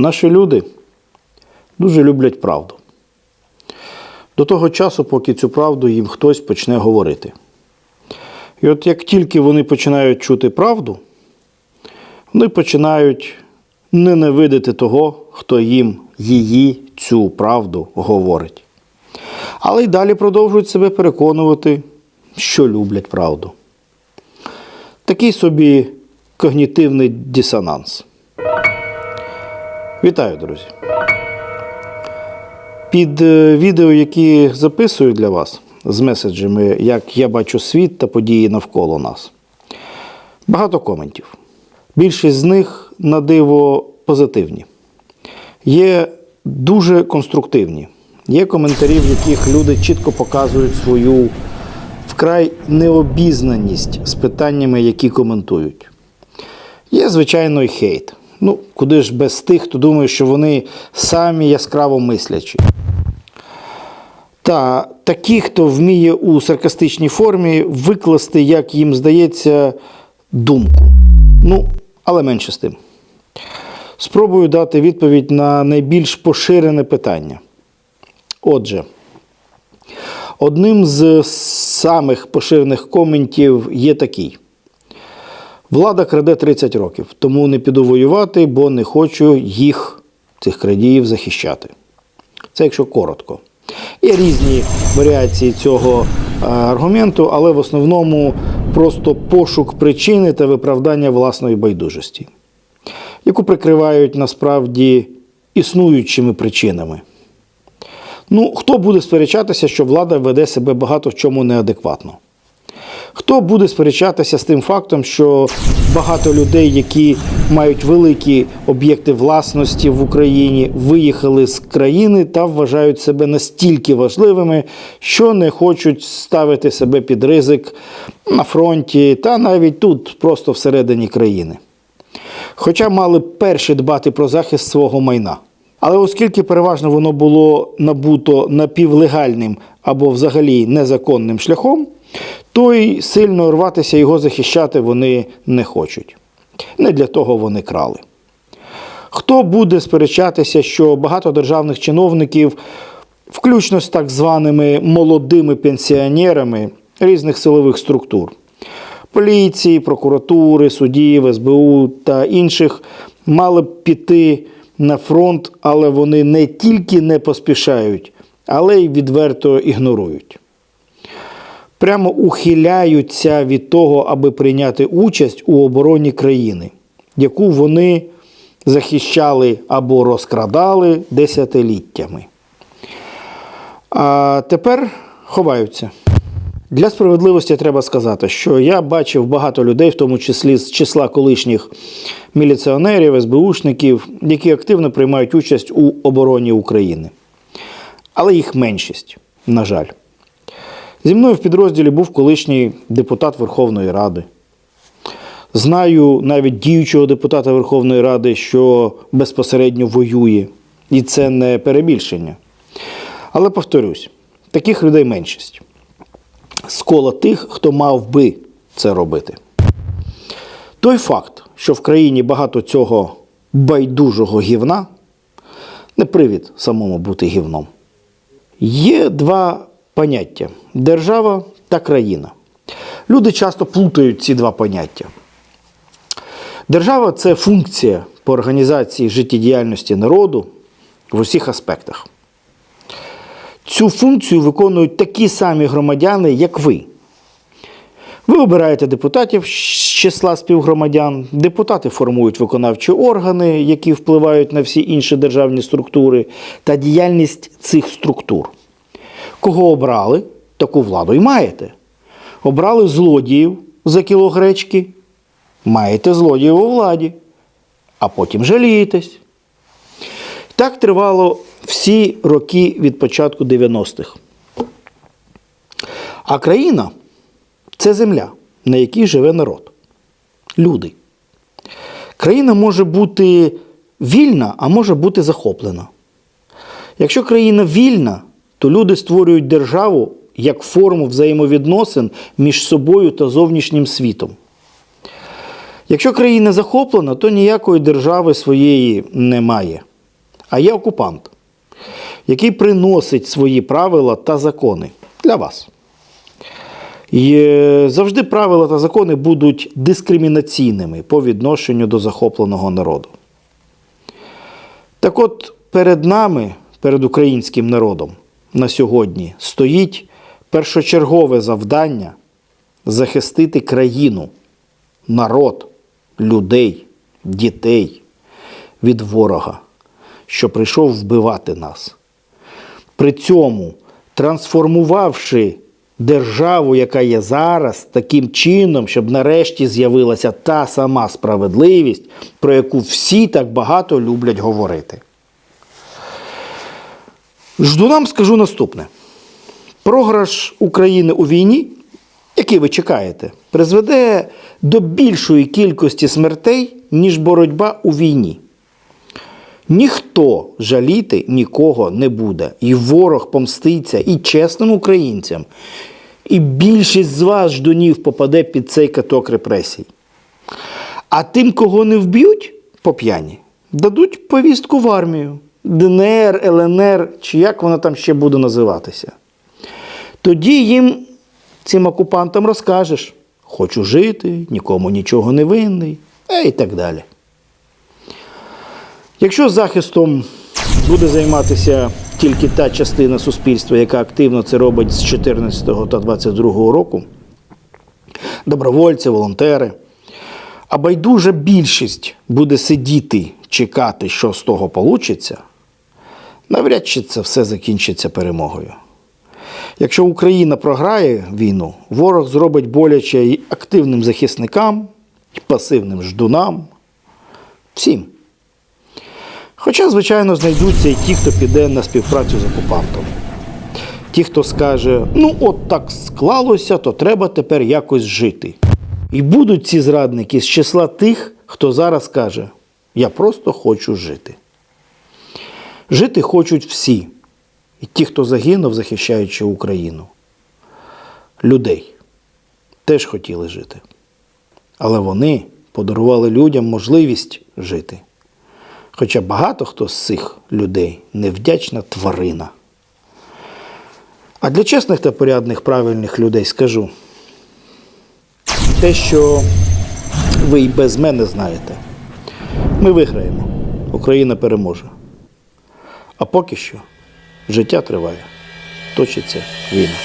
Наші люди дуже люблять правду. До того часу, поки цю правду їм хтось почне говорити. І от як тільки вони починають чути правду, вони починають ненавидити того, хто їм її цю правду говорить. Але й далі продовжують себе переконувати, що люблять правду. Такий собі когнітивний дисонанс. Вітаю, друзі! Під е, відео, які записую для вас з меседжами, як я бачу світ та події навколо нас. Багато коментів. Більшість з них на диво позитивні. Є дуже конструктивні. Є коментарі, в яких люди чітко показують свою вкрай необізнаність з питаннями, які коментують. Є, звичайно, і хейт. Ну, куди ж без тих, хто думає, що вони самі яскраво мислячі. Та такі, хто вміє у саркастичній формі викласти, як їм здається, думку. Ну, але менше з тим. Спробую дати відповідь на найбільш поширене питання. Отже, одним з самих поширених коментів є такий. Влада краде 30 років, тому не піду воювати, бо не хочу їх, цих крадіїв, захищати. Це якщо коротко. Є різні варіації цього е, аргументу, але в основному просто пошук причини та виправдання власної байдужості, яку прикривають насправді існуючими причинами. Ну, хто буде сперечатися, що влада веде себе багато в чому неадекватно? Хто буде сперечатися з тим фактом, що багато людей, які мають великі об'єкти власності в Україні, виїхали з країни та вважають себе настільки важливими, що не хочуть ставити себе під ризик на фронті та навіть тут, просто всередині країни. Хоча мали перші дбати про захист свого майна. Але оскільки переважно воно було набуто напівлегальним або взагалі незаконним шляхом, то й сильно рватися його захищати вони не хочуть. Не для того вони крали. Хто буде сперечатися, що багато державних чиновників, включно з так званими молодими пенсіонерами різних силових структур, поліції, прокуратури, судів, СБУ та інших, мали б піти на фронт, але вони не тільки не поспішають, але й відверто ігнорують. Прямо ухиляються від того, аби прийняти участь у обороні країни, яку вони захищали або розкрадали десятиліттями. А тепер ховаються. Для справедливості треба сказати, що я бачив багато людей, в тому числі з числа колишніх міліціонерів, СБУшників, які активно приймають участь у обороні України. Але їх меншість, на жаль. Зі мною в підрозділі був колишній депутат Верховної Ради. Знаю навіть діючого депутата Верховної Ради, що безпосередньо воює. І це не перебільшення. Але повторюсь, таких людей меншість з кола тих, хто мав би це робити. Той факт, що в країні багато цього байдужого гівна, не привід самому бути гівном. Є два поняття держава та країна. Люди часто плутають ці два поняття. Держава це функція по організації життєдіяльності народу в усіх аспектах. Цю функцію виконують такі самі громадяни, як ви. Ви обираєте депутатів з числа співгромадян, депутати формують виконавчі органи, які впливають на всі інші державні структури та діяльність цих структур. Кого обрали, таку владу і маєте. Обрали злодіїв за кіло гречки, маєте злодіїв у владі, а потім жалієтесь. Так тривало всі роки від початку 90-х. А країна це земля, на якій живе народ. Люди. Країна може бути вільна, а може бути захоплена. Якщо країна вільна, то люди створюють державу як форму взаємовідносин між собою та зовнішнім світом. Якщо країна захоплена, то ніякої держави своєї немає. а є окупант, який приносить свої правила та закони для вас. І е, завжди правила та закони будуть дискримінаційними по відношенню до захопленого народу. Так от перед нами, перед українським народом, на сьогодні стоїть першочергове завдання захистити країну, народ, людей, дітей від ворога, що прийшов вбивати нас. При цьому трансформувавши державу, яка є зараз, таким чином, щоб нарешті з'явилася та сама справедливість, про яку всі так багато люблять говорити. Ждунам скажу наступне: програш України у війні, який ви чекаєте, призведе до більшої кількості смертей, ніж боротьба у війні. Ніхто жаліти нікого не буде. І ворог помститься і чесним українцям. І більшість з вас ждунів попаде під цей каток репресій. А тим, кого не вб'ють по п'яні, дадуть повістку в армію. ДНР, ЛНР, чи як вона там ще буде називатися. Тоді їм, цим окупантам, розкажеш: хочу жити, нікому нічого не винний, е, і так далі. Якщо захистом буде займатися тільки та частина суспільства, яка активно це робить з 14 та 22 року, добровольці, волонтери, а байдужа більшість буде сидіти, чекати, що з того получиться, навряд чи це все закінчиться перемогою. Якщо Україна програє війну, ворог зробить боляче і активним захисникам, і пасивним ждунам, всім. Хоча, звичайно, знайдуться і ті, хто піде на співпрацю з окупантом. Ті, хто скаже, ну от так склалося, то треба тепер якось жити. І будуть ці зрадники з числа тих, хто зараз каже, я просто хочу жити. Жити хочуть всі. І ті, хто загинув, захищаючи Україну. Людей теж хотіли жити. Але вони подарували людям можливість жити. Хоча багато хто з цих людей невдячна тварина. А для чесних та порядних правильних людей скажу те, що ви і без мене знаєте. Ми виграємо, Україна переможе. А поки що життя триває, точиться війна.